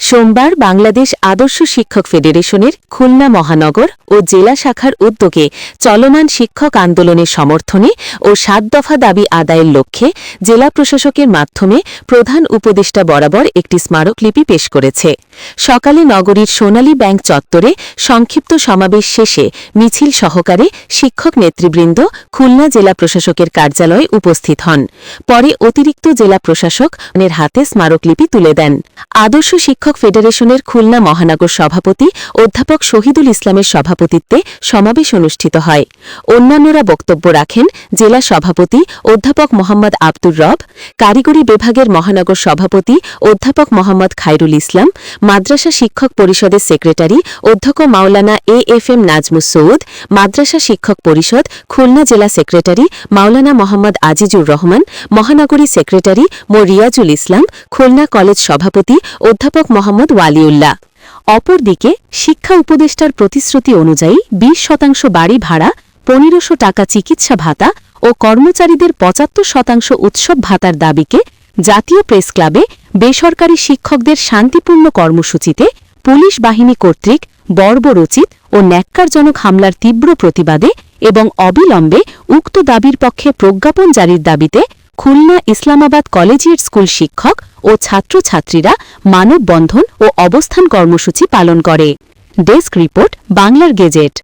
সোমবার বাংলাদেশ আদর্শ শিক্ষক ফেডারেশনের খুলনা মহানগর ও জেলা শাখার উদ্যোগে চলমান শিক্ষক আন্দোলনের সমর্থনে ও সাত দফা দাবি আদায়ের লক্ষ্যে জেলা প্রশাসকের মাধ্যমে প্রধান উপদেষ্টা বরাবর একটি স্মারকলিপি পেশ করেছে। সকালে নগরীর সোনালী ব্যাংক চত্বরে সংক্ষিপ্ত সমাবেশ শেষে মিছিল সহকারে শিক্ষক নেতৃবৃন্দ খুলনা জেলা প্রশাসকের কার্যালয়ে উপস্থিত হন। পরে অতিরিক্ত জেলা প্রশাসক হাতে স্মারকলিপি তুলে দেন। আদর্শ শিক্ষক ফেডারেশনের খুলনা মহানগর সভাপতি, অধ্যাপক শহীদুল ইসলামের সভাপতিত্বে সমাবেশ অনুষ্ঠিত হয়। অন্যান্যরা বক্তব্য রাখেন জেলা সভাপতি অধ্যাপক মোহাম্মদ আব্দুর রব, কারিগরি বিভাগের মহানগর সভাপতি অধ্যাপক মোহাম্মদ খায়রুল ইসলাম, মাদ্রাসা শিক্ষক পরিষদের সেক্রেটারি অধ্যক্ষ Maulana A F M Nazmus Saud, মাদ্রাসা শিক্ষক পরিষদ খুলনা জেলা সেক্রেটারি মাওলানা মোহাম্মদ আজিজুর রহমান, মহানগরী সেক্রেটারি মো রিয়াজুল ইসলাম, খুলনা কলেজ সভাপতি অধ্যাপক মোহাম্মদ ওয়ালিউল্লাহ। অপরদিকে, শিক্ষা উপদেষ্টার প্রতিশ্রুতি অনুযায়ী বিশ শতাংশ বাড়ি ভাড়া, পনেরোশো টাকা চিকিৎসা ভাতা ও কর্মচারীদের পঁচাত্তর শতাংশ উৎসব ভাতার দাবিকে জাতীয় প্রেস ক্লাবে বেসরকারি শিক্ষকদের শান্তিপূর্ণ কর্মসূচিতে পুলিশ বাহিনী কর্তৃক বর্বরচিত ও ন্যাক্কারজনক হামলার তীব্র প্রতিবাদে এবং অবিলম্বে উক্ত দাবির পক্ষে প্রজ্ঞাপন জারির দাবিতে খুলনা ইসলামাবাদ কলেজিয়েট স্কুল শিক্ষক ও ছাত্রছাত্রীরা মানববন্ধন ও অবস্থান কর্মসূচি পালন করে। ডেস্ক রিপোর্ট বাংলার গেজেট।